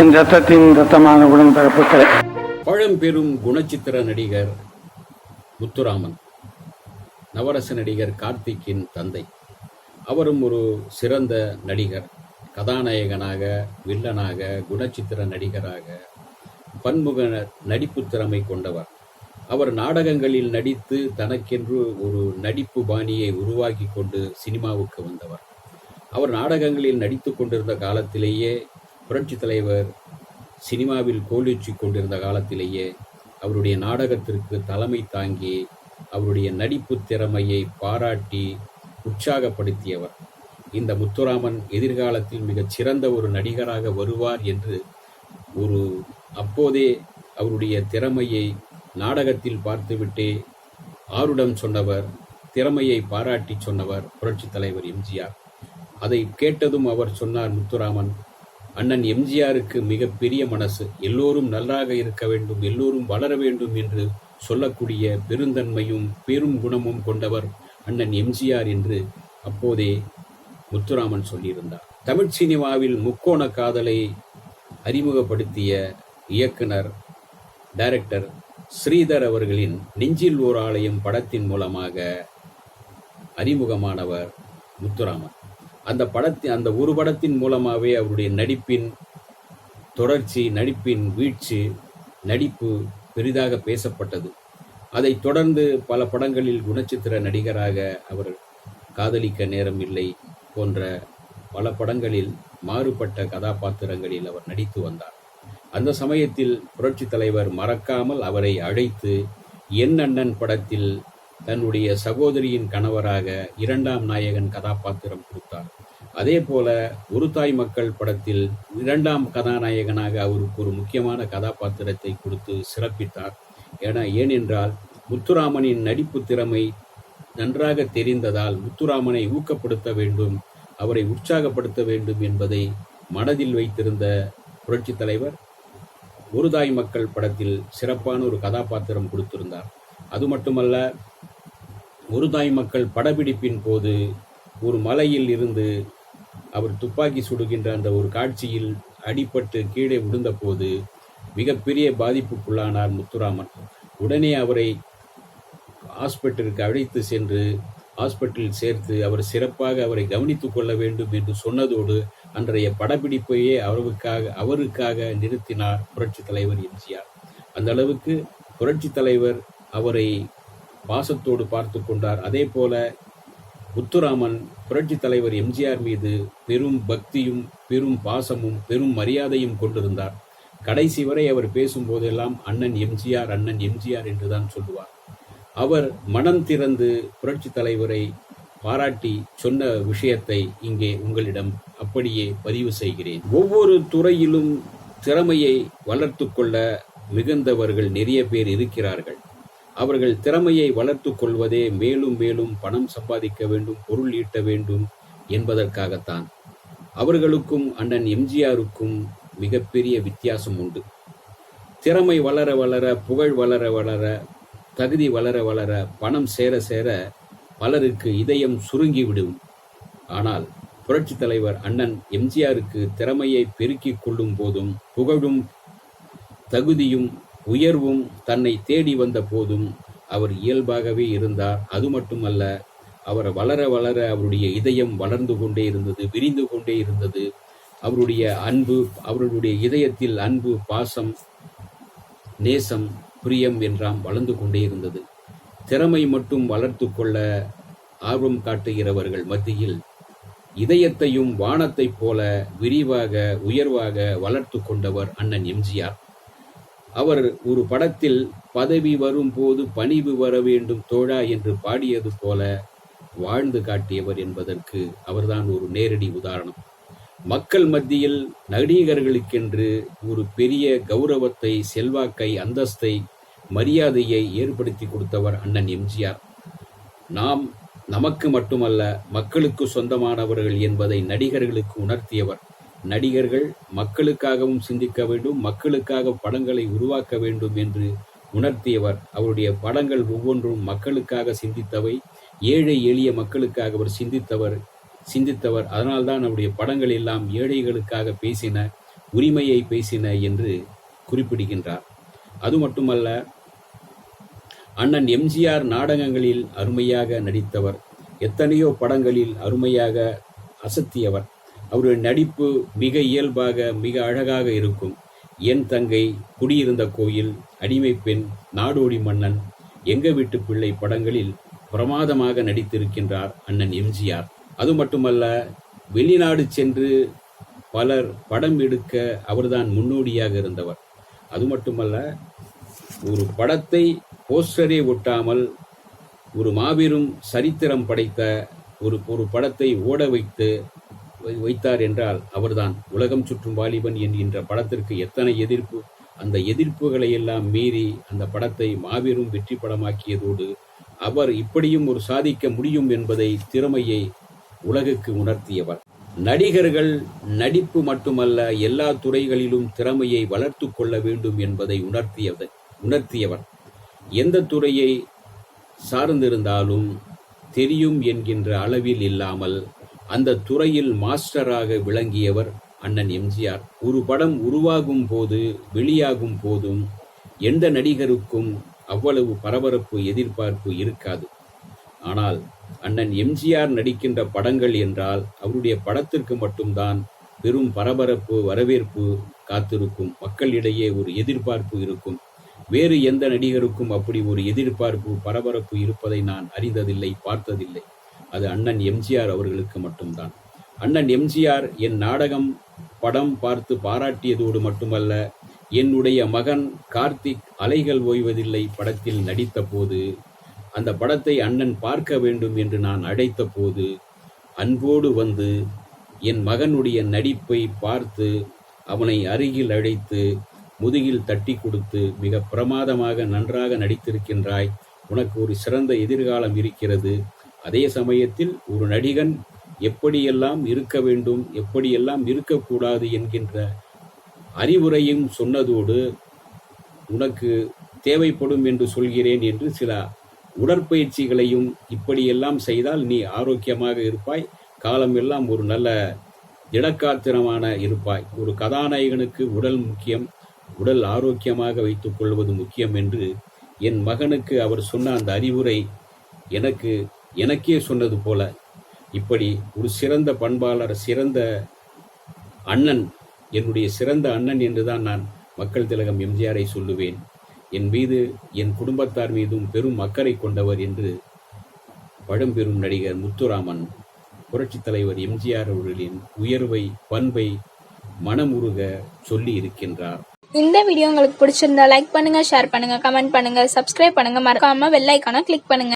என் ரத்தத்தின் ரத்தமான உடன்பிறப்புகளே பழம்பெரும் குணச்சித்திர நடிகர் முத்துராமன் நவரச நடிகர் கார்த்திக்கின் தந்தை. அவரும் ஒரு சிறந்த நடிகர் கதாநாயகனாக வில்லனாக குணச்சித்திர நடிகராக பன்முக நடிப்பு திறமை கொண்டவர். அவர் நாடகங்களில் நடித்து தனக்கென்று ஒரு நடிப்பு பாணியை உருவாக்கி கொண்டு சினிமாவுக்கு வந்தவர். அவர் நாடகங்களில் நடித்து கொண்டிருந்த காலத்திலேயே புரட்சித் தலைவர் சினிமாவில் கோலூச்சி கொண்டிருந்த காலத்திலேயே அவருடைய நாடகத்திற்கு தலைமை தாங்கி அவருடைய நடிப்பு திறமையை பாராட்டி உற்சாகப்படுத்தியவர். இந்த முத்துராமன் எதிர்காலத்தில் மிகச் சிறந்த ஒரு நடிகராக வருவார் என்று ஒரு அப்போதே அவருடைய திறமையை நாடகத்தில் பார்த்துவிட்டே ஆருடம் சொன்னவர் திறமையை பாராட்டி சொன்னவர் புரட்சித் தலைவர் எம்ஜிஆர். அதை கேட்டதும் அவர் சொன்னார் முத்துராமன் அண்ணன் எம்ஜிஆருக்கு மிக பெரிய மனசு. எல்லோரும் நன்றாக இருக்க வேண்டும் எல்லோரும் வளர வேண்டும் என்று சொல்லக்கூடிய பெருந்தன்மையும் பெரும் குணமும் கொண்டவர் அண்ணன் எம்ஜிஆர் என்று அப்போதே முத்துராமன் சொல்லியிருந்தார். தமிழ் சினிமாவில் முக்கோண காதலை அறிமுகப்படுத்திய இயக்குனர் டைரக்டர் ஸ்ரீதர் அவர்களின் நெஞ்சில் ஓர் ஆலயம் படத்தின் மூலமாக அறிமுகமானவர் முத்துராமன். அந்த படத்தின் அந்த ஒரு படத்தின் மூலமாகவே அவருடைய நடிப்பின் தொடர்ச்சி நடிப்பின் வீழ்ச்சி நடிப்பு பெரிதாக பேசப்பட்டது. அதைத் தொடர்ந்து பல படங்களில் குணச்சித்திர நடிகராக அவர் காதலிக்க நேரம் இல்லை போன்ற பல படங்களில் மாறுபட்ட கதாபாத்திரங்களில் அவர் நடித்து வந்தார். அந்த சமயத்தில் புரட்சித் தலைவர் மறக்காமல் அவரை அழைத்து என் அண்ணன் படத்தில் தன்னுடைய சகோதரியின் கணவராக இரண்டாம் நாயகன் கதாபாத்திரம் கொடுத்தார். அதே போல ஒரு தாய் மக்கள் படத்தில் இரண்டாம் கதாநாயகனாக அவருக்கு ஒரு முக்கியமான கதாபாத்திரத்தை கொடுத்து சிறப்பித்தார். என ஏனென்றால் முத்துராமனின் நடிப்பு திறமை நன்றாக தெரிந்ததால் முத்துராமனை ஊக்கப்படுத்த வேண்டும் அவரை உற்சாகப்படுத்த வேண்டும் என்பதை மனதில் வைத்திருந்த புரட்சித் தலைவர் ஒரு தாய் மக்கள் படத்தில் சிறப்பான ஒரு கதாபாத்திரம் கொடுத்திருந்தார். அது மட்டுமல்ல ஒரு தாய் மக்கள் படப்பிடிப்பின் போது ஒரு மலையில் இருந்து அவர் துப்பாக்கி சுடுகின்ற அந்த ஒரு காட்சியில் அடிபட்டு கீழே விழுந்தபோது மிகப்பெரிய பாதிப்புக்குள்ளானார் முத்துராமன். உடனே அவரை ஹாஸ்பிட்டலுக்கு அழைத்து சென்று ஹாஸ்பிட்டலில் சேர்த்து அவர் சிறப்பாக அவரை கவனித்துக் கொள்ள வேண்டும் என்று சொன்னதோடு அன்றைய படப்பிடிப்பையே அவருக்காக அவருக்காக நிறுத்தினார் புரட்சித் தலைவர் எம்ஜிஆர். அந்த அளவுக்கு புரட்சித் தலைவர் அவரை பாசத்தோடு பார்த்து கொண்டார். அதே போல முத்துராமன் புரட்சித் தலைவர் எம்ஜிஆர் மீது பெரும் பக்தியும் பெரும் பாசமும் பெரும் மரியாதையும் கொண்டிருந்தார். கடைசி வரை அவர் பேசும்போதெல்லாம் அண்ணன் எம்ஜிஆர் அண்ணன் எம்ஜிஆர் என்றுதான் சொல்லுவார். அவர் மனம் திறந்து புரட்சித் தலைவரை பாராட்டி சொன்ன விஷயத்தை இங்கே உங்களிடம் அப்படியே பதிவு செய்கிறேன். ஒவ்வொரு துறையிலும் திறமையை வளர்த்து கொள்ள மிகுந்தவர்கள் நிறைய பேர் இருக்கிறார்கள். அவர்கள் திறமையை வளர்த்து கொள்வதே மேலும் மேலும் பணம் சம்பாதிக்க வேண்டும் பொருள் ஈட்ட வேண்டும் என்பதற்காகத்தான். அவர்களுக்கும் அண்ணன் எம்ஜிஆருக்கும் மிகப்பெரிய வித்தியாசம் உண்டு. திறமை வளர வளர புகழ் வளர வளர தகுதி வளர வளர பணம் சேர சேர பலருக்கு இதயம் சுருங்கிவிடும். ஆனால் புரட்சித் தலைவர் அண்ணன் எம்ஜிஆருக்கு திறமையை பெருக்கிக் கொள்ளும் போதும் புகழும் தகுதியும் உயர்வும் தன்னை தேடி வந்த போதும் அவர் இயல்பாகவே இருந்தார். அது மட்டுமல்ல அவர் வளர வளர அவருடைய இதயம் வளர்ந்து கொண்டே இருந்தது விரிந்து கொண்டே இருந்தது. அவருடைய அன்பு அவர்களுடைய இதயத்தில் அன்பு பாசம் நேசம் பிரியம் என்றாம் வளர்ந்து கொண்டே இருந்தது. திறமை மட்டும் வளர்த்து கொள்ள ஆர்வம் காட்டுகிறவர்கள் மத்தியில் இதயத்தையும் வானத்தைப் போல விரிவாக உயர்வாக வளர்த்து கொண்டவர் அண்ணன் எம்ஜிஆர். அவர் ஒரு படத்தில் பதவி வரும்போது பணிவு வர வேண்டும் தோழா என்று பாடியது போல வாழ்ந்து காட்டியவர் என்பதற்கு அவர்தான் ஒரு நேரடி உதாரணம். மக்கள் மத்தியில் நடிகர்களுக்கென்று ஒரு பெரிய கௌரவத்தை செல்வாக்கை அந்தஸ்தை மரியாதையை ஏற்படுத்தி கொடுத்தவர் அண்ணன் எம்ஜிஆர். நாம் நமக்கு மட்டுமல்ல மக்களுக்கு சொந்தமானவர்கள் என்பதை நடிகர்களுக்கு உணர்த்தியவர். நடிகர்கள் மக்களுக்காகவும் சிந்திக்க வேண்டும் மக்களுக்காக படங்களை உருவாக்க வேண்டும் என்று உணர்த்தியவர். அவருடைய படங்கள் ஒவ்வொன்றும் மக்களுக்காக சிந்தித்தவை. ஏழை எளிய மக்களுக்காக அவர் சிந்தித்தவர் சிந்தித்தவர். அதனால்தான் அவருடைய படங்கள் எல்லாம் ஏழைகளுக்காக பேசின உரிமையை பேசின என்று குறிப்பிடுகின்றார். அது மட்டுமல்ல அண்ணன் எம்ஜிஆர் நாடகங்களில் அருமையாக நடித்தவர். எத்தனையோ படங்களில் அருமையாக அசத்தியவர். அவருடைய நடிப்பு மிக இயல்பாக மிக அழகாக இருக்கும். என் தங்கை குடியிருந்த கோயில் அடிமை பெண் நாடோடி மன்னன் எங்க வீட்டு பிள்ளை படங்களில் பிரமாதமாக நடித்திருக்கின்றார் அண்ணன் எம்ஜிஆர். அது மட்டுமல்ல வெளிநாடு சென்று பலர் படம் எடுக்க அவர்தான் முன்னோடியாக இருந்தவர். அது மட்டுமல்ல ஒரு படத்தை போஸ்டரே ஒட்டாமல் ஒரு மாபெரும் சரித்திரம் படைத்த ஒரு ஒரு படத்தை ஓட வைத்து வைத்தார் என்றால் அவர்தான் உலகம் சுற்றும் வாலிபன் என்கின்ற படத்திற்கு எத்தனை எதிர்ப்பு அந்த எதிர்ப்புகளை எல்லாம் மீறி அந்த படத்தை மாபெரும் வெற்றி படமாக்கியதோடு அவர் இப்படியும் ஒரு சாதிக்க முடியும் என்பதை திறமையை உலகுக்கு உணர்த்தியவர். நடிகர்கள் நடிப்பு மட்டுமல்ல எல்லா துறைகளிலும் திறமையை வளர்த்து கொள்ள வேண்டும் என்பதை உணர்த்தியது உணர்த்தியவர். எந்த துறையை சார்ந்திருந்தாலும் தெரியும் என்கின்ற அளவில் இல்லாமல் அந்த துறையில் மாஸ்டராக விளங்கியவர் அண்ணன் எம்ஜிஆர். ஒரு படம் உருவாகும் போது வெளியாகும் போதும் எந்த நடிகருக்கும் அவ்வளவு பரபரப்பு எதிர்பார்ப்பு இருக்காது. ஆனால் அண்ணன் எம்ஜிஆர் நடிக்கின்ற படங்கள் என்றால் அவருடைய படத்திற்கு மட்டும்தான் பெரும் பரபரப்பு வரவேற்பு காத்திருக்கும். மக்களிடையே ஒரு எதிர்பார்ப்பு இருக்கும். வேறு எந்த நடிகருக்கும் அப்படி ஒரு எதிர்பார்ப்பு பரபரப்பு இருப்பதை நான் அறிந்ததில்லை பார்த்ததில்லை. அது அண்ணன் எம்ஜிஆர் அவர்களுக்கு மட்டும்தான். அண்ணன் எம்ஜிஆர் என் நாடகம் படம் பார்த்து பாராட்டியதோடு மட்டுமல்ல என்னுடைய மகன் கார்த்திக் அலைகள் ஓய்வதில்லை படத்தில் நடித்த போது அந்த படத்தை அண்ணன் பார்க்க வேண்டும் என்று நான் அழைத்த போது அன்போடு வந்து என் மகனுடைய நடிப்பை பார்த்து அவனை அருகில் அழைத்து முதுகில் தட்டி கொடுத்து மிக பிரமாதமாக நன்றாக நடித்திருக்கின்றாய் உனக்கு ஒரு சிறந்த எதிர்காலம் இருக்கிறது அதே சமயத்தில் ஒரு நடிகன் எப்படியெல்லாம் இருக்க வேண்டும் எப்படியெல்லாம் இருக்கக்கூடாது என்கின்ற அறிவுரையும் சொன்னதோடு உனக்கு தேவைப்படும் என்று சொல்கிறேன் என்று சில உடற்பயிற்சிகளையும் இப்படியெல்லாம் செய்தால் நீ ஆரோக்கியமாக இருப்பாய். காலம் எல்லாம் ஒரு நல்ல திடக்காத்திரமான இருப்பாய். ஒரு கதாநாயகனுக்கு உடல் முக்கியம் உடல் ஆரோக்கியமாக வைத்துக் கொள்வது முக்கியம் என்று என் மகனுக்கு அவர் சொன்ன அந்த அறிவுரை எனக்கு எனக்கே சொன்னது போல இப்படி ஒரு சிறந்த பண்பாளர் சிறந்த அண்ணன் என்னுடைய சிறந்த அண்ணன் என்றுதான் நான் மக்கள் திலகம் எம்ஜிஆரை சொல்லுவேன். என் மீது என் குடும்பத்தார் மீதும் பெரும் அக்கறை கொண்டவர் என்று பழம்பெரும் நடிகர் முத்துராமன் புரட்சித் தலைவர் எம்ஜிஆர் அவர்களின் உயர்வை பண்பை மனமுருக சொல்லி இருக்கின்றார். இந்த வீடியோ உங்களுக்கு பிடிச்சிருந்தா லைக் பண்ணுங்க ஷேர் பண்ணுங்க கமெண்ட் பண்ணுங்க சப்ஸ்கிரைப் பண்ணுங்க. மறக்காம வெள்ளைக்கான கிளிக் பண்ணுங்க.